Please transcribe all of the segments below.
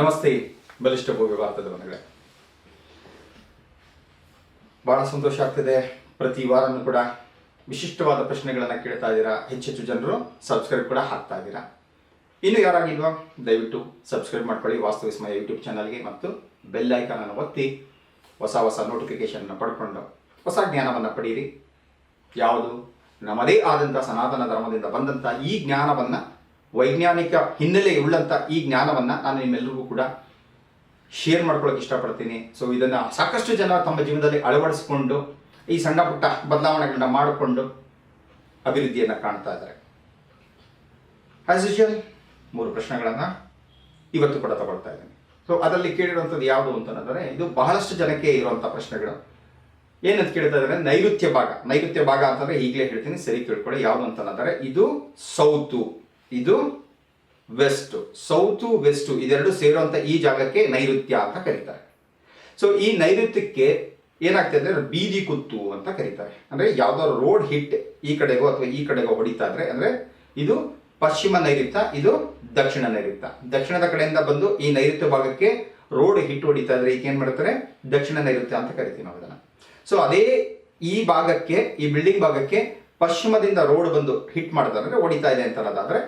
ನಮಸ್ತೆ, ಬಲಿಷ್ಠ ಭೋಗಿ ಭಾರತದ ಮನೆಗಳೇ ಬಹಳ ಸಂತೋಷ ಆಗ್ತಿದೆ. ಪ್ರತಿ ವಾರನೂ ಕೂಡ ವಿಶಿಷ್ಟವಾದ ಪ್ರಶ್ನೆಗಳನ್ನು ಕೇಳ್ತಾ ಇದ್ದೀರಾ. ಹೆಚ್ಚೆಚ್ಚು ಜನರು ಸಬ್ಸ್ಕ್ರೈಬ್ ಕೂಡ ಹಾಕ್ತಾ ಇದ್ದೀರಾ. ಇನ್ನು ಯಾರಾಗಿಲ್ವಾ, ದಯವಿಟ್ಟು ಸಬ್ಸ್ಕ್ರೈಬ್ ಮಾಡ್ಕೊಳ್ಳಿ. ವಾಸ್ತು ವಿಸ್ಮಯ ಯೂಟ್ಯೂಬ್ ಚಾನಲ್ಗೆ ಮತ್ತು ಬೆಲ್ ಐಕಾನನ್ನು ಒತ್ತಿ ಹೊಸ ಹೊಸ ನೋಟಿಫಿಕೇಷನ್ನ ಪಡ್ಕೊಂಡು ಹೊಸ ಜ್ಞಾನವನ್ನು ಪಡೀರಿ. ಯಾವುದು? ನಮ್ಮದೇ ಆದಂಥ ಸನಾತನ ಧರ್ಮದಿಂದ ಬಂದಂಥ ಈ ಜ್ಞಾನವನ್ನು ವೈಜ್ಞಾನಿಕ ಹಿನ್ನೆಲೆ ಉಳ್ಳಂಥ ಈ ಜ್ಞಾನವನ್ನು ನಾನು ನಿಮ್ಮೆಲ್ಲರಿಗೂ ಕೂಡ ಶೇರ್ ಮಾಡ್ಕೊಳ್ಳೋಕೆ ಇಷ್ಟಪಡ್ತೀನಿ. ಸೊ ಇದನ್ನು ಸಾಕಷ್ಟು ಜನ ತಮ್ಮ ಜೀವನದಲ್ಲಿ ಅಳವಡಿಸಿಕೊಂಡು, ಈ ಸಣ್ಣ ಪುಟ್ಟ ಬದಲಾವಣೆಗಳನ್ನ ಮಾಡಿಕೊಂಡು ಅಭಿವೃದ್ಧಿಯನ್ನು ಕಾಣ್ತಾ ಇದ್ದಾರೆ. ಆಸ್ ಯೂಶುವಲ್ ಮೂರು ಪ್ರಶ್ನೆಗಳನ್ನು ಇವತ್ತು ಕೂಡ ತಗೊಳ್ತಾ ಇದ್ದೀನಿ. ಸೊ ಅದರಲ್ಲಿ ಕೇಳಿರುವಂಥದ್ದು ಯಾವುದು ಅಂತಂದರೆ, ಇದು ಬಹಳಷ್ಟು ಜನಕ್ಕೆ ಇರುವಂಥ ಪ್ರಶ್ನೆಗಳು. ಏನಂತ ಕೇಳ್ತಾ ಇದ್ದಾರೆ? ನೈಋತ್ಯ ಭಾಗ. ನೈಋತ್ಯ ಭಾಗ ಅಂತಂದ್ರೆ ಈಗಲೇ ಹೇಳ್ತೀನಿ, ಸರಿ ತಿಳ್ಕೊಳ್ಳಿ. ಯಾವುದು ಅಂತಂದರೆ, ಇದು ಸೌತು. ಇದು ವೆಸ್ಟ್ ಸೌತು ವೆಸ್ಟ್ ಇದೆರಡು ಸೇರುವಂಥ ಈ ಜಾಗಕ್ಕೆ ನೈಋತ್ಯ ಅಂತ ಕರೀತಾರೆ. ಸೊ ಈ ನೈಋತ್ಯಕ್ಕೆ ಏನಾಗ್ತದೆ ಅಂದರೆ ಬೀದಿ ಕುತ್ತು ಅಂತ ಕರೀತಾರೆ. ಅಂದ್ರೆ ಯಾವ್ದಾದ್ರು ರೋಡ್ ಹಿಟ್ ಈ ಕಡೆಗೋ ಅಥವಾ ಈ ಕಡೆಗೋ ಹೊಡಿತಾ ಇದ್ರೆ ಅಂದ್ರೆ ಇದು ಪಶ್ಚಿಮ ನೈಋತ್ಯ, ಇದು ದಕ್ಷಿಣ ನೈಋತ್ಯ. ದಕ್ಷಿಣದ ಕಡೆಯಿಂದ ಬಂದು ಈ ನೈಋತ್ಯ ಭಾಗಕ್ಕೆ ರೋಡ್ ಹಿಟ್ ಹೊಡಿತಾ ಇದ್ರೆ ಈಗ ಏನು ಮಾಡ್ತಾರೆ? ದಕ್ಷಿಣ ನೈಋತ್ಯ ಅಂತ ಕರಿತೀವಿ ನಾವು ಅದನ್ನ ಸೊ ಅದೇ ಈ ಭಾಗಕ್ಕೆ, ಈ ಬಿಲ್ಡಿಂಗ್ ಭಾಗಕ್ಕೆ ಪಶ್ಚಿಮದಿಂದ ರೋಡ್ ಬಂದು ಹಿಟ್ ಮಾಡ್ತಾರೆ ಮಾಡಿದ್ರೆ ಹೊಡಿತಾ ಇದೆ ಅಂತ ಅನ್ನೋದಾದ್ರೆ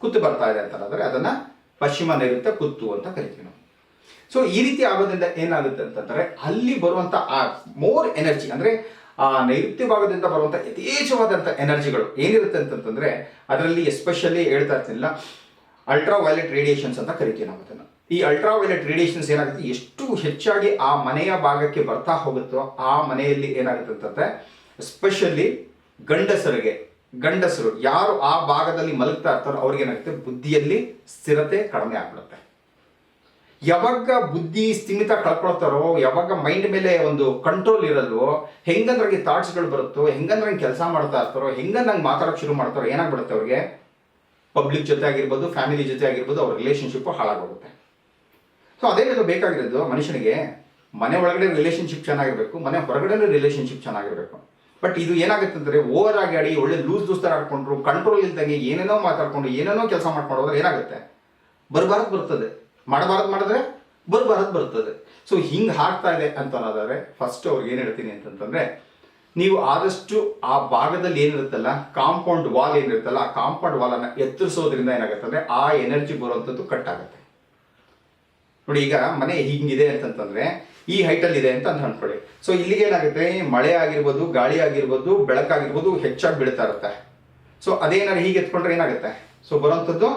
ಕುತ್ತು ಬರ್ತಾ ಇದೆ ಅಂತ ಅದನ್ನು ಪಶ್ಚಿಮ ನೈಋತ್ಯ ಕುತ್ತು ಅಂತ ಕರಿತೀವಿ ನಾವು. ಸೊ ಈ ರೀತಿ ಆಗೋದ್ರಿಂದ ಏನಾಗುತ್ತೆ ಅಂತಂದ್ರೆ ಅಲ್ಲಿ ಬರುವಂತ ಆ ಮೋರ್ ಎನರ್ಜಿ ಅಂದ್ರೆ ಆ ನೈಋತ್ಯ ಭಾಗದಿಂದ ಬರುವಂತ ಯಥೇಚ್ಛವಾದಂತ ಎನರ್ಜಿಗಳು ಏನಿರುತ್ತೆ ಅಂತಂತಂದ್ರೆ ಅದರಲ್ಲಿ ಎಸ್ಪೆಷಲಿ ಹೇಳ್ತಾ ಇರ್ತಿಲ್ಲ ಅಲ್ಟ್ರಾ ವೈಲೆಟ್ ರೇಡಿಯೇಷನ್ಸ್ ಅಂತ ಕರಿತೀವಿ ನಾವು ಅದನ್ನು. ಈ ಅಲ್ಟ್ರಾ ವೈಲೆಟ್ ರೇಡಿಯೇಷನ್ಸ್ ಏನಾಗುತ್ತೆ? ಎಷ್ಟು ಹೆಚ್ಚಾಗಿ ಆ ಮನೆಯ ಭಾಗಕ್ಕೆ ಬರ್ತಾ ಹೋಗುತ್ತೋ ಆ ಮನೆಯಲ್ಲಿ ಏನಾಗುತ್ತೆ ಅಂತಂದ್ರೆ ಎಸ್ಪೆಷಲಿ ಗಂಡಸರಿಗೆ ಗಂಡಸರು ಯಾರು ಆ ಭಾಗದಲ್ಲಿ ಮಲಗ್ತಾ ಇರ್ತಾರೋ ಅವ್ರಿಗೆ ಏನಾಗುತ್ತೆ? ಬುದ್ಧಿಯಲ್ಲಿ ಸ್ಥಿರತೆ ಕಡಿಮೆ ಆಗ್ಬಿಡುತ್ತೆ. ಯಾವಾಗ ಬುದ್ಧಿ ಸ್ಥಿಮಿತ ಕಳ್ಕೊಳ್ತಾರೋ, ಯಾವಾಗ ಮೈಂಡ್ ಮೇಲೆ ಒಂದು ಕಂಟ್ರೋಲ್ ಇರಲ್ವೋ, ಹೆಂಗಂದ್ರಿಗೆ ಥಾಟ್ಸ್ಗಳು ಬರುತ್ತೋ, ಹೆಂಗಂದ್ರಂಗೆ ಕೆಲಸ ಮಾಡ್ತಾ ಇರ್ತಾರೋ ಹೆಂಗಂದಂಗೆ ಮಾತಾಡೋಕೆ ಶುರು ಮಾಡ್ತಾರೋ, ಏನಾಗ್ಬಿಡುತ್ತೆ ಅವ್ರಿಗೆ? ಪಬ್ಲಿಕ್ ಜೊತೆ ಆಗಿರ್ಬೋದು ಫ್ಯಾಮಿಲಿ ಜೊತೆ ಆಗಿರ್ಬೋದು, ಅವ್ರ ರಿಲೇಶನ್ಶಿಪ್ ಹಾಳಾಗೋಗುತ್ತೆ. ಸೊ ಅದೇ ರೀತಿ ಬೇಕಾಗಿರೋದು ಮನುಷ್ಯನಿಗೆ. ಮನೆ ಒಳಗಡೆ ರಿಲೇಷನ್ಶಿಪ್ ಚೆನ್ನಾಗಿರಬೇಕು, ಮನೆ ಹೊರಗಡೆ ರಿಲೇಷನ್ಶಿಪ್ ಚೆನ್ನಾಗಿರ್ಬೇಕು. ಬಟ್ ಇದು ಏನಾಗುತ್ತೆ ಅಂದ್ರೆ ಓವರ್ ಆಗಿ ಆಡಿ ಒಳ್ಳೆ ಲೂಸ್ ಲೂಸ್ ತರ ಆಡ್ಕೊಂಡ್ರು ಕಂಟ್ರೋಲ್ ಇಲ್ದಂಗೆ ಏನೇನೋ ಮಾತಾಡ್ಕೊಂಡು, ಏನೇನೋ ಕೆಲಸ ಮಾಡ್ಕೊಂಡು ಹೋದ್ರೆ ಏನಾಗುತ್ತೆ? ಬರಬಾರದು ಬರ್ತದೆ. ಮಾಡಬಾರದು ಮಾಡಿದ್ರೆ ಬರಬಾರದು ಬರ್ತದೆ. ಸೊ ಹಿಂಗೆ ಹಾಕ್ತಾ ಇದೆ ಅಂತ ಅನ್ನೋದಾದ್ರೆ ಫಸ್ಟ್ ಅವ್ರಿಗೆ ಏನು ಹೇಳ್ತೀನಿ ಅಂತಂತಂದ್ರೆ, ನೀವು ಆದಷ್ಟು ಆ ಭಾಗದಲ್ಲಿ ಏನಿರುತ್ತಲ್ಲ ಕಾಂಪೌಂಡ್ ವಾಲ್ ಏನಿರುತ್ತಲ್ಲ, ಆ ಕಾಂಪೌಂಡ್ ವಾಲ್ ಅನ್ನ ಎತ್ತರಿಸೋದ್ರಿಂದ ಏನಾಗುತ್ತೆ ಅಂದ್ರೆ, ಆ ಎನರ್ಜಿ ಬರುವಂಥದ್ದು ಕಟ್ ಆಗುತ್ತೆ. ನೋಡಿ ಈಗ ಮನೆ ಹಿಂಗಿದೆ ಅಂತಂತಂದ್ರೆ ಈ ಹೈಟಲ್ಲಿ ಇದೆ ಅಂತ ಅನ್ಕೊಳ್ಳಿ. ಸೊ ಇಲ್ಲಿಗೆ ಏನಾಗುತ್ತೆ? ಮಳೆ ಆಗಿರ್ಬೋದು, ಗಾಳಿ ಆಗಿರ್ಬೋದು, ಬೆಳಕಾಗಿರ್ಬೋದು ಹೆಚ್ಚಾಗಿ ಬೀಳ್ತಾ ಇರುತ್ತೆ. ಸೊ ಅದೇನಾದ್ರು ಹೀಗೆ ಎತ್ಕೊಂಡ್ರೆ ಏನಾಗುತ್ತೆ? ಸೊ ಬರುವಂಥದ್ದು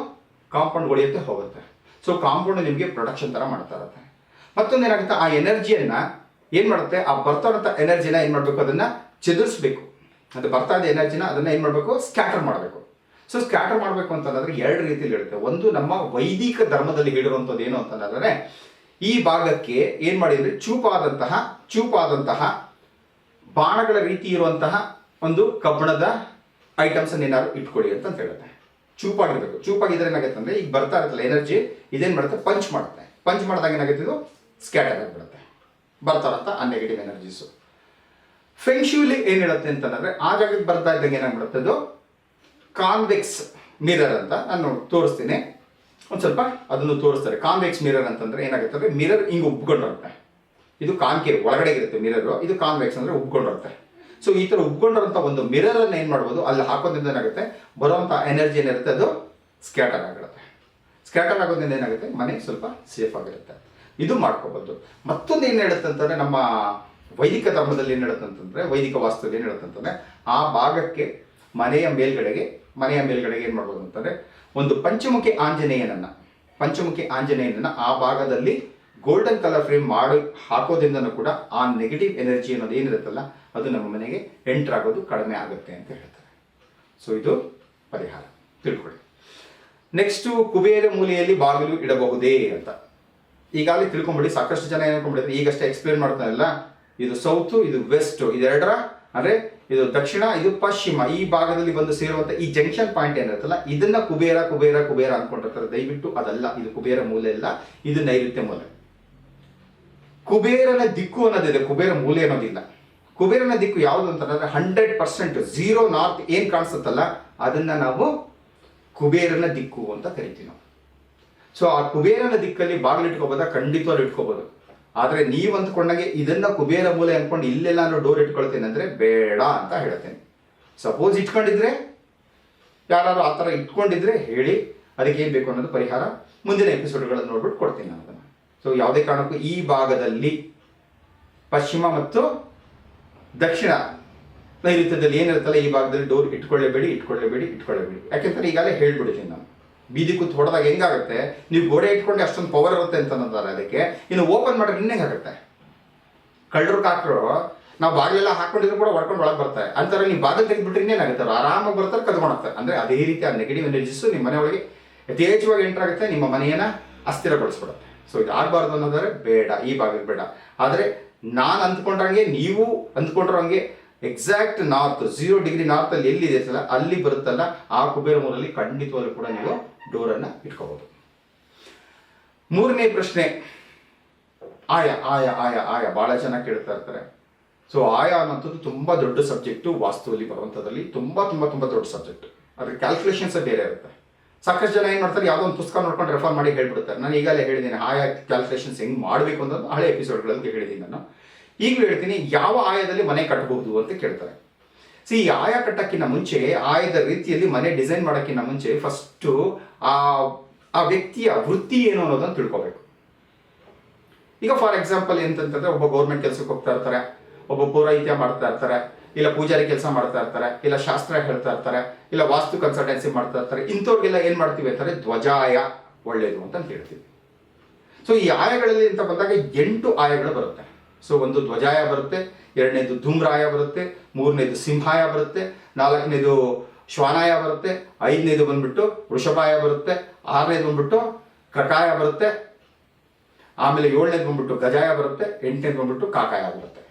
ಕಾಂಪೌಂಡ್ ಒಡೆಯುತ್ತೆ ಹೋಗುತ್ತೆ. ಸೊ ಕಾಂಪೌಂಡ್ ನಿಮಗೆ ಪ್ರೊಡಕ್ಷನ್ ತರ ಮಾಡ್ತಾ ಇರುತ್ತೆ. ಮತ್ತೊಂದು ಏನಾಗುತ್ತೆ? ಆ ಎನರ್ಜಿಯನ್ನ ಏನು ಮಾಡುತ್ತೆ? ಆ ಬರ್ತಾ ಎನರ್ಜಿನ ಏನು ಮಾಡಬೇಕು? ಅದನ್ನ ಚದುರಿಸ್ಬೇಕು. ಅದು ಬರ್ತಾ ಇದೆ ಎನರ್ಜಿನ ಅದನ್ನ ಏನು ಮಾಡಬೇಕು? ಸ್ಕ್ಯಾಟರ್ ಮಾಡಬೇಕು. ಸೊ ಸ್ಕ್ಯಾಟರ್ ಮಾಡಬೇಕು ಅಂತಂದ್ರೆ ಎರಡು ರೀತಿಯಲ್ಲಿ ಇರುತ್ತೆ. ಒಂದು ನಮ್ಮ ವೈದಿಕ ಧರ್ಮದಲ್ಲಿ ಹೇಳಿರುವಂಥದ್ದು ಏನು ಅಂತಂದ್ರೆ ಈ ಭಾಗಕ್ಕೆ ಏನು ಮಾಡಿದ್ರೆ ಚೂಪಾದಂತಹ ಚೂಪಾದಂತಹ ಬಾಣಗಳ ರೀತಿ ಇರುವಂತಹ ಒಂದು ಕಬ್ಬಣದ ಐಟಮ್ಸ್ ಏನಾದ್ರು ಇಟ್ಕೊಳ್ಳಿ ಅಂತ ಹೇಳುತ್ತೆ. ಚೂಪಾಗಿರ್ಬೇಕು. ಚೂಪಾಗಿದ್ರೆ ಏನಾಗುತ್ತೆ ಅಂದ್ರೆ ಈಗ ಬರ್ತಾ ಇರುತ್ತಲ್ಲ ಎನರ್ಜಿ ಇದೇನು ಮಾಡುತ್ತೆ? ಪಂಚ್ ಮಾಡುತ್ತೆ. ಪಂಚ್ ಮಾಡಿದಾಗ ಏನಾಗುತ್ತೆ ಇದು? ಸ್ಕ್ಯಾಟರ್ ಆಗಿಬಿಡುತ್ತೆ. ಬರ್ತಾರಂತ ಆ ನೆಗೆಟಿವ್ ಎನರ್ಜೀಸು ಫೆಂಗ್ಶೂಲಿ ಏನು ಹೇಳುತ್ತೆ ಅಂತಂದ್ರೆ ಆ ಜಾಗಕ್ಕೆ ಬರ್ತಾ ಇದ್ದಂಗೆ ಏನಾಗ್ಬಿಡುತ್ತೆ ಅದು? ಕಾನ್ವೆಕ್ಸ್ ಮಿರರ್ ಅಂತ ನಾನು ತೋರಿಸ್ತೀನಿ. ಒಂದು ಸ್ವಲ್ಪ ಅದನ್ನು ತೋರಿಸ್ತಾರೆ. ಕಾನ್ವೆಕ್ಸ್ ಮಿರರ್ ಅಂತಂದ್ರೆ ಏನಾಗುತ್ತೆ ಅಂದ್ರೆ ಮಿರರ್ ಹಿಂಗೆ ಉಬ್ಕೊಂಡಿರುತ್ತೆ ಇದು ಕಾನ್ಕೇವ್ ಒಳಗಡೆ ಇರುತ್ತೆ ಮಿರರ್ ಇದು ಕಾನ್ವೆಕ್ಸ್ ಅಂದ್ರೆ ಉಬ್ಕೊಂಡಿರುತ್ತೆ ಸೊ ಈ ತರ ಉಬ್ಕೊಂಡಿರೋಂಥ ಒಂದು ಮಿರರ್ ಏನು ಮಾಡ್ಬೋದು? ಅಲ್ಲಿ ಹಾಕೋದ್ರಿಂದ ಏನಾಗುತ್ತೆ? ಬರುವಂಥ ಎನರ್ಜಿ ಏನಿರುತ್ತೆ ಅದು ಸ್ಕ್ಯಾಟರ್ ಆಗಿರುತ್ತೆ. ಸ್ಕ್ಯಾಟರ್ ಆಗೋದ್ರಿಂದ ಏನಾಗುತ್ತೆ? ಮನೆ ಸ್ವಲ್ಪ ಸೇಫ್ ಆಗಿರುತ್ತೆ. ಇದು ಮಾಡ್ಕೋಬಹುದು ಮತ್ತೊಂದು ಏನು ಹೇಳುತ್ತೆ ಅಂತಂದ್ರೆ ನಮ್ಮ ವೈದಿಕ ಧರ್ಮದಲ್ಲಿ ಏನು ಹೇಳುತ್ತೆ ಅಂತಂದ್ರೆ, ವೈದಿಕ ವಾಸ್ತುವಲ್ಲಿ ಏನು ಹೇಳುತ್ತೆ ಅಂತಂದ್ರೆ, ಆ ಭಾಗಕ್ಕೆ ಮನೆಯ ಮೇಲ್ಗಡೆಗೆ ಮನೆಯ ಮೇಲ್ಗಡೆಗೆ ಏನು ಮಾಡ್ಬೋದು ಅಂತಂದ್ರೆ, ಒಂದು ಪಂಚಮುಖಿ ಆಂಜನೇಯನನ್ನ ಪಂಚಮುಖಿ ಆಂಜನೇಯನನ್ನ ಆ ಭಾಗದಲ್ಲಿ ಗೋಲ್ಡನ್ ಕಲರ್ ಫ್ರೇಮ್ ಮಾಡಿ ಹಾಕೋದ್ರಿಂದನೂ ಕೂಡ ಆ ನೆಗೆಟಿವ್ ಎನರ್ಜಿ ಅನ್ನೋದು ಏನಿರುತ್ತಲ್ಲ, ಅದು ನಮ್ಮ ಮನೆಗೆ ಎಂಟರ್ ಆಗೋದು ಕಡಿಮೆ ಆಗುತ್ತೆ ಅಂತ ಹೇಳ್ತಾರೆ. ಸೊ ಇದು ಪರಿಹಾರ. ತಿಳ್ಕೊಳ್ಳಿ. ನೆಕ್ಸ್ಟು ಕುಬೇರ ಮೂಲೆಯಲ್ಲಿ ಬಾಗಿಲು ಇಡಬಹುದೇ ಅಂತ. ಈಗಾಗಲೇ ತಿಳ್ಕೊಂಬಿಡಿ, ಸಾಕಷ್ಟು ಜನ ಏನ್ಕೊಂಡ್ಬಿಡಿದ್ರೆ ಈಗಷ್ಟೇ ಎಕ್ಸ್ಪ್ಲೇನ್ ಮಾಡ್ತಾನಲ್ಲ ಇದು ಸೌತ್ ಇದು ವೆಸ್ಟ್ ಇದೆರಡರ ಅಂದ್ರೆ ಇದು ದಕ್ಷಿಣ, ಇದು ಪಶ್ಚಿಮ, ಈ ಭಾಗದಲ್ಲಿ ಬಂದು ಸೇರುವಂತ ಈ ಜಂಕ್ಷನ್ ಪಾಯಿಂಟ್ ಏನಿರುತ್ತಲ್ಲ ಇದನ್ನ ಕುಬೇರ ಕುಬೇರ ಕುಬೇರ ಅನ್ಕೊಂಡಿರ್ತಾರೆ. ದಯವಿಟ್ಟು ಅದಲ್ಲ, ಇದು ಕುಬೇರ ಮೂಲೆ ಅಲ್ಲ, ಇದು ನೈಋತ್ಯ ಮೂಲೆ. ಕುಬೇರನ ದಿಕ್ಕು ಅನ್ನೋದಿದೆ, ಕುಬೇರ ಮೂಲೆ ಅನ್ನೋದಿಲ್ಲ. ಕುಬೇರನ ದಿಕ್ಕು ಯಾವುದು ಅಂತಂದ್ರೆ ಹಂಡ್ರೆಡ್ ಪರ್ಸೆಂಟ್ ಝೀರೋ ನಾರ್ತ್ ಏನ್ ಕಾಣಿಸುತ್ತಲ್ಲ, ಅದನ್ನ ನಾವು ಕುಬೇರನ ದಿಕ್ಕು ಅಂತ ಕರಿತೀವಿ ನಾವು. ಸೊ ಆ ಕುಬೇರನ ದಿಕ್ಕಲ್ಲಿ ಬಾಗಿಲು ಇಟ್ಕೋಬೋದಾ? ಖಂಡಿತವಾಗಿ ಇಟ್ಕೋಬೋದು. ಆದರೆ ನೀವು ಅಂದ್ಕೊಂಡಂಗೆ ಇದನ್ನ ಕುಬೇರ ಮೂಲೆ ಅನ್ಕೊಂಡು ನಾನು ಡೋರ್ ಇಟ್ಕೊಳ್ತೀನಿ ಅಂದ್ರೆ ಬೇಡ ಅಂತ ಹೇಳ್ತೇನೆ. ಸಪೋಸ್ ಇಟ್ಕೊಂಡಿದ್ರೆ ಯಾರು ಆ ಥರ ಇಟ್ಕೊಂಡಿದ್ರೆ ಹೇಳಿ, ಅದಕ್ಕೆ ಏನು ಬೇಕು ಅನ್ನೋದು ಪರಿಹಾರ ಮುಂದಿನ ಎಪಿಸೋಡ್ಗಳನ್ನು ನೋಡ್ಬಿಟ್ಟು ಕೊಡ್ತೀನಿ ನಾನು ಅದನ್ನು. ಸೊ ಯಾವುದೇ ಕಾರಣಕ್ಕೂ ಈ ಭಾಗದಲ್ಲಿ ಪಶ್ಚಿಮ ಮತ್ತು ದಕ್ಷಿಣ ನೈರುತ್ಯದಲ್ಲಿ ಏನಿರುತ್ತಲ್ಲ ಈ ಭಾಗದಲ್ಲಿ ಡೋರ್ ಇಟ್ಕೊಳ್ಳೇಬೇಡಿ ಇಟ್ಕೊಳ್ಳೇಬೇಡಿ ಇಟ್ಕೊಳ್ಳೇಬೇಡಿ. ಯಾಕೆಂದ್ರೆ ಈಗಾಗಲೇ ಹೇಳ್ಬಿಡ್ತೀನಿ ನಾನು. ಬೀದಿ ಕೂತ್ ಹೊಡೆದಾಗ ಹೆಂಗಾಗುತ್ತೆ? ನೀವು ಗೋಡೆ ಇಟ್ಕೊಂಡು ಅಷ್ಟೊಂದು ಪವರ್ ಇರುತ್ತೆ ಅಂತ ಅಂತಾರೆ ಅದಕ್ಕೆ. ಇನ್ನು ಓಪನ್ ಮಾಡಿದ್ರೆ ಇನ್ನೇಗಾಗುತ್ತೆ ಕಳ್ಳರು ಕಾಕರು, ನಾವು ಬಾಗಿಲೆಲ್ಲ ಹಾಕೊಂಡಿದ್ರು ಕೂಡ ಹೊಡ್ಕೊಂಡು ಒಳಗೆ ಬರ್ತಾರೆ. ಅಂತಾರೆ ನೀವು ಬಾಗಿಲು ತೆಗೆದ್ಬಿಟ್ರೆ ಇನ್ನೇನಾಗುತ್ತೆ? ಆರಾಮಾಗಿ ಬರ್ತಾರೆ ಕದ್ಕೊಂಡು ಅಂದರೆ ಅದೇ ರೀತಿ ಆ ನೆಗೆಟಿವ್ ಎನರ್ಜಿಸು ನಿಮ್ಮ ಮನೆಯೊಳಗೆ ಯಥೇಚ್ಛವಾಗಿ ಎಂಟರ್ ಆಗುತ್ತೆ, ನಿಮ್ಮ ಮನೆಯನ್ನ ಅಸ್ಥಿರಗೊಳಿಸ್ಬಿಡುತ್ತೆ. ಸೊ ಇದು ಆಗಬಾರ್ದು ಅನ್ನೋದಾದ್ರೆ ಬೇಡ, ಈ ಭಾಗಕ್ಕೆ ಬೇಡ. ಆದರೆ ನಾನು ಅಂದ್ಕೊಂಡ್ರಂಗೆ, ನೀವು ಅಂದ್ಕೊಂಡ್ರಂಗೆ exact north zero degree north ಅಲ್ಲಿ ಎಲ್ಲಿದೆ ಸಲ ಅಲ್ಲಿ ಬರುತ್ತಲ್ಲ, ಆ ಕುಬೇರ ಮೂರಲ್ಲಿ ಖಂಡಿತವಾಗ್ಲೂ ಕೂಡ ನೀವು ಡೋರನ್ನು ಇಟ್ಕೋಬಹುದು. ಮೂರನೇ ಪ್ರಶ್ನೆ. ಆಯ ಆಯ ಆಯ ಆಯ. ಬಹಳ ಜನ ಕೇಳ್ತಾ ಇರ್ತಾರೆ. ಸೊ ಆಯ ಅನ್ನೋಂಥದ್ದು ತುಂಬಾ ದೊಡ್ಡ ಸಬ್ಜೆಕ್ಟು ವಾಸ್ತುವಲ್ಲಿ ಬರುವಂಥದ್ರಲ್ಲಿ ತುಂಬಾ ತುಂಬಾ ತುಂಬಾ ದೊಡ್ಡ ಸಬ್ಜೆಕ್ಟ್ ಅದ್ರ ಕ್ಯಾಲ್ಕುಲೇಷನ್ಸ್ ಬೇರೆ ಇರುತ್ತೆ. ಸಾಕಷ್ಟು ಜನ ಏನು ಮಾಡ್ತಾರೆ, ಯಾವುದೋ ಒಂದು ಪುಸ್ತಕ ನೋಡ್ಕೊಂಡು ರೆಫರ್ ಮಾಡಿ ಹೇಳ್ಬಿಡ್ತಾರೆ ನಾನು ಈಗಲೇ ಹೇಳಿದ್ದೀನಿ, ಆಯಾ ಕ್ಯಾಲ್ಕುಲೇಷನ್ಸ್ ಹೆಂಗ್ ಮಾಡಬೇಕು ಅಂತ ಹಳೆ ಎಪಿಸೋಡ್ಗಳಲ್ಲಿ ಹೇಳಿದ್ದೀನಿ ನಾನು. ಈಗಲೂ ಹೇಳ್ತೀನಿ, ಯಾವ ಆಯದಲ್ಲಿ ಮನೆ ಕಟ್ಟಬಹುದು ಅಂತ ಕೇಳ್ತಾರೆ. ಸಿ ಈ ಆಯ ಕಟ್ಟಕ್ಕಿಂತ ಮುಂಚೆ, ಆಯದ ರೀತಿಯಲ್ಲಿ ಮನೆ ಡಿಸೈನ್ ಮಾಡೋಕ್ಕಿಂತ ಮುಂಚೆ ಫಸ್ಟು ಆ ಆ ವ್ಯಕ್ತಿಯ ವೃತ್ತಿ ಏನು ಅನ್ನೋದನ್ನ ತಿಳ್ಕೋಬೇಕು. ಈಗ ಫಾರ್ ಎಕ್ಸಾಂಪಲ್ ಎಂತಂತಂದ್ರೆ ಒಬ್ಬ ಗೌರ್ಮೆಂಟ್ ಕೆಲಸಕ್ಕೆ ಹೋಗ್ತಾ ಇರ್ತಾರೆ, ಒಬ್ಬ ಪೌರಾಹಿತ್ಯ ಮಾಡ್ತಾ ಇರ್ತಾರೆ, ಇಲ್ಲ ಪೂಜಾರಿ ಕೆಲಸ ಮಾಡ್ತಾ ಇರ್ತಾರೆ, ಇಲ್ಲ ಶಾಸ್ತ್ರ ಹೇಳ್ತಾ ಇರ್ತಾರೆ, ಇಲ್ಲ ವಾಸ್ತು ಕನ್ಸಲ್ಟೆನ್ಸಿ ಮಾಡ್ತಾ ಇರ್ತಾರೆ, ಇಂಥವ್ರಿಗೆಲ್ಲ ಏನು ಮಾಡ್ತೀವಿ ಅಂತಾರೆ ಧ್ವಜಾಯ ಒಳ್ಳೇದು ಅಂತ ಹೇಳ್ತೀವಿ. ಸೊ ಈ ಆಯಗಳಲ್ಲಿ ಅಂತ ಬಂದಾಗ ಎಂಟು ಆಯಗಳು ಬರುತ್ತೆ. ಸೊ ಒಂದು ಧ್ವಜಾಯ ಬರುತ್ತೆ, ಎರಡನೇದು ಧೂಮ್ರಾಯ ಬರುತ್ತೆ, ಮೂರನೇದು ಸಿಂಹಾಯ ಬರುತ್ತೆ, ನಾಲ್ಕನೇದು ಶ್ವಾನಾಯ ಬರುತ್ತೆ, ಐದನೇದು ಬಂದ್ಬಿಟ್ಟು ವೃಷಭಾಯ ಬರುತ್ತೆ, ಆರನೇದು ಬಂದ್ಬಿಟ್ಟು ಕಕಾಯ ಬರುತ್ತೆ, ಆಮೇಲೆ ಏಳನೇದು ಬಂದ್ಬಿಟ್ಟು ಗಜಾಯ ಬರುತ್ತೆ, ಎಂಟನೇದು ಬಂದ್ಬಿಟ್ಟು ಕಾಕಾಯ ಬರುತ್ತೆ.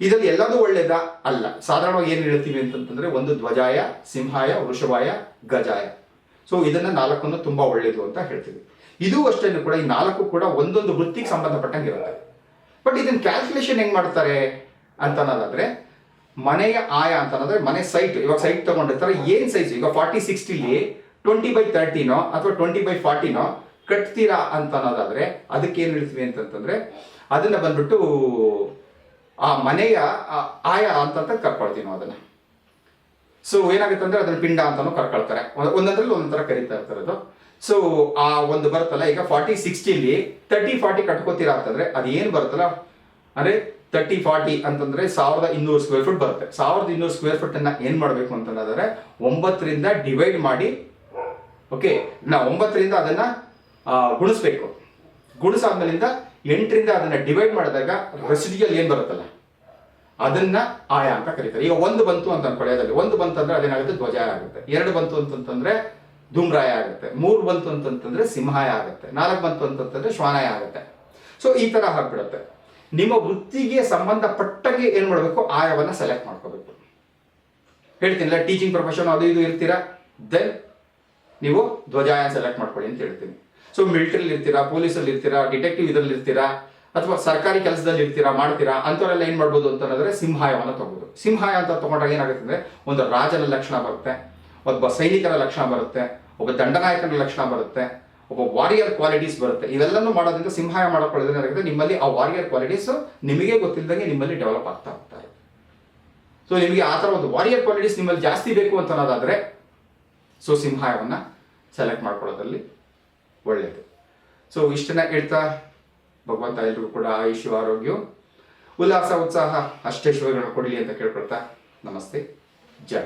ಇದರಲ್ಲಿ ಎಲ್ಲದೂ ಒಳ್ಳೇದ? ಅಲ್ಲ. ಸಾಧಾರಣವಾಗಿ ಏನು ಹೇಳ್ತೀವಿ ಅಂತಂತಂದ್ರೆ ಒಂದು ಧ್ವಜಾಯ, ಸಿಂಹಾಯ, ವೃಷಭಾಯ, ಗಜಾಯ. ಸೊ ಇದನ್ನ ನಾಲ್ಕನ್ನು ತುಂಬಾ ಒಳ್ಳೇದು ಅಂತ ಹೇಳ್ತೀವಿ. ಇದು ಅಷ್ಟೇನು ಕೂಡ ಈ ನಾಲ್ಕು ಕೂಡ ಒಂದೊಂದು ವೃತ್ತಿಗೆ ಸಂಬಂಧಪಟ್ಟಂಗೆ ಇರುತ್ತೆ. ಬಟ್ ಇದನ್ನ ಕ್ಯಾಲ್ಕುಲೇಷನ್ ಹೆಂಗ್ ಮಾಡ್ತಾರೆ ಅಂತ ಅನ್ನೋದಾದ್ರೆ, ಮನೆಯ ಆಯ ಅಂತ ಅನ್ನೋದ್ರೆ ಮನೆ ಸೈಟ್ ಇವಾಗ ಸೈಟ್ ತಗೊಂಡಿರ್ತಾರೆ, ಏನ್ ಸೈಜ್ ಈಗ ಫಾರ್ಟಿ ಸಿಕ್ಸ್ಟಿಲಿ ಟ್ವೆಂಟಿ ಬೈ ತರ್ಟಿನೋ ಅಥವಾ ಟ್ವೆಂಟಿ ಬೈ ಫಾರ್ಟಿನೋ ಕಟ್ತೀರಾ ಅಂತ ಅನ್ನೋದಾದ್ರೆ, ಅದಕ್ಕೆ ಏನ್ ಹೇಳ್ತೀವಿ ಅಂತಂತಂದ್ರೆ, ಅದನ್ನ ಬಂದ್ಬಿಟ್ಟು, ಆ ಮನೆಯ ಆಯ ಅಂತ ಕರ್ಕೊಳ್ತೀವಿ ನಾವು ಅದನ್ನ. ಸೊ ಏನಾಗುತ್ತೆ ಅಂದ್ರೆ ಅದನ್ನ ಪಿಂಡ ಅಂತಾನು ಕರ್ಕೊಳ್ತಾರೆ. ಒಂದ್- ಒಂದೊಂದ್ರಲ್ಲಿ ಒಂದೊಂದರ ಕರೀತಾ ಇರ್ತಾರೆ ಅದು. ಸೊ ಆ ಒಂದು ಬರುತ್ತಲ್ಲ, ಈಗ ಫಾರ್ಟಿ ಸಿಕ್ಸ್ಟಿಲಿ ತರ್ಟಿ ಫಾರ್ಟಿ ಕಟ್ಕೋತೀರಾ ಅಂತಂದ್ರೆ ಅದೇನು ಬರುತ್ತಲ್ಲ? ಅಂದ್ರೆ ತರ್ಟಿ ಫಾರ್ಟಿ ಅಂತಂದ್ರೆ ಸಾವಿರದ ಇನ್ನೂರು ಸ್ಕ್ವೇರ್ ಫುಟ್ ಬರುತ್ತೆ. ಸಾವಿರದ ಇನ್ನೂರು ಸ್ಕ್ವೇರ್ ಫುಟ್ ಅನ್ನ ಏನ್ ಮಾಡಬೇಕು ಅಂತಂದ್ರೆ ಒಂಬತ್ತರಿಂದ ಡಿವೈಡ್ ಮಾಡಿ ಓಕೆ ನಾ ಒಂಬತ್ತರಿಂದ ಅದನ್ನ ಗುಣಿಸ್ಬೇಕು. ಗುಣಿಸಾದ್ಮೇಲಿಂದ ಎಂಟರಿಂದ ಅದನ್ನ ಡಿವೈಡ್ ಮಾಡಿದಾಗ ರೆಸಿಡಿಯಲ್ ಏನ್ ಬರುತ್ತಲ್ಲ? ಅದನ್ನ ಆಯ ಅಂತ ಕರೀತಾರೆ. ಈಗ ಒಂದು ಬಂತು ಅಂತ ಅನ್ಕೊಳ್ಳಿ, ಅದರಲ್ಲಿ. ಒಂದು ಬಂತಂದ್ರೆ ಅದೇನಾಗುತ್ತೆ? ಧ್ವಜ ಆಗುತ್ತೆ. ಎರಡು ಬಂತು ಅಂತಂತಂದ್ರೆ ಧೂಮ್ರಾಯ ಆಗುತ್ತೆ. ಮೂರು ಬಂತು ಅಂತಂತಂದ್ರೆ ಸಿಂಹಾಯ ಆಗುತ್ತೆ. ನಾಲ್ಕು ಬಂತು ಅಂತಂತಂದ್ರೆ ಶ್ವಾನಾಯ ಆಗುತ್ತೆ. ಸೊ ಈ ತರ ಆಗ್ಬಿಡುತ್ತೆ. ನಿಮ್ಮ ವೃತ್ತಿಗೆ ಸಂಬಂಧಪಟ್ಟಂಗೆ ಏನ್ ಮಾಡಬೇಕು? ಆಯವನ್ನ ಸೆಲೆಕ್ಟ್ ಮಾಡ್ಕೋಬೇಕು. ಹೇಳ್ತೀನಿಲ್ಲ ಟೀಚಿಂಗ್ ಪ್ರೊಫೆಷನ್ ಅದು ಇದು ಇರ್ತೀರಾ? ದೆನ್ ನೀವು ಧ್ವಜಾಯ ಸೆಲೆಕ್ಟ್ ಮಾಡ್ಕೊಳ್ಳಿ ಅಂತ ಹೇಳ್ತೀನಿ. ಸೊ ಮಿಲಿಟರಿಲಿ ಇರ್ತೀರಾ ಪೊಲೀಸಲ್ಲಿ ಇರ್ತೀರಾ ಡಿಟೆಕ್ಟಿವ್ ಇದರಲ್ಲಿ ಇರ್ತೀರಾ, ಅಥವಾ ಸರ್ಕಾರಿ ಕೆಲಸದಲ್ಲಿ ಇರ್ತೀರಾ, ಮಾಡ್ತೀರಾ, ಅಂಥವರೆಲ್ಲ ಏನ್ ಮಾಡ್ಬೋದು ಅಂತಂದ್ರೆ ಸಿಂಹಾಯವನ್ನು ತಗೋದು ಸಿಂಹಾಯ ಅಂತ ತಗೊಂಡಾಗ ಏನಾಗುತ್ತೆ ಅಂದ್ರೆ, ಒಂದು ರಾಜನ ಲಕ್ಷಣ ಬರುತ್ತೆ. ಒಬ್ಬ ಸೈನಿಕರ ಲಕ್ಷಣ ಬರುತ್ತೆ, ಒಬ್ಬ ದಂಡನಾಯಕನ ಲಕ್ಷಣ ಬರುತ್ತೆ, ಒಬ್ಬ ವಾರಿಯರ್ ಕ್ವಾಲಿಟೀಸ್ ಬರುತ್ತೆ. ಇವೆಲ್ಲನೂ ಮಾಡೋದ್ರಿಂದ, ಸಿಂಹಾಯ ಮಾಡಿಕೊಳ್ಳೋದ್ರೆ ನಿಮ್ಮಲ್ಲಿ ಆ ವಾರಿಯರ್ ಕ್ವಾಲಿಟೀಸ್ ನಿಮಗೆ ಗೊತ್ತಿಲ್ಲದಂಗೆ ನಿಮ್ಮಲ್ಲಿ ಡೆವಲಪ್ ಆಗ್ತಾ ಹೋಗ್ತಾ ಇರುತ್ತೆ. ಸೊ ನಿಮಗೆ ಆ ಥರ ಒಂದು ವಾರಿಯರ್ ಕ್ವಾಲಿಟೀಸ್ ನಿಮ್ಮಲ್ಲಿ ಜಾಸ್ತಿ ಬೇಕು ಅಂತ ಅನ್ನೋದಾದ್ರೆ ಸೊ ಸಿಂಹಾಯವನ್ನ ಸೆಲೆಕ್ಟ್ ಮಾಡ್ಕೊಳ್ಳೋದ್ರಲ್ಲಿ ಒಳ್ಳೆಯದು ಸೊ ಇಷ್ಟನ್ನ ಹೇಳ್ತಾ ಭಗವಂತ ಎಲ್ರಿಗೂ ಕೂಡ ಆಯುಷ್ಯ ಆರೋಗ್ಯ, ಉಲ್ಲಾಸ, ಉತ್ಸಾಹ ಅಷ್ಟೈಶ್ವರ್ಯಗಳನ್ನು ಕೊಡಲಿ ಅಂತ ಕೇಳ್ಕೊಳ್ತಾ ನಮಸ್ತೆ. ಜೈ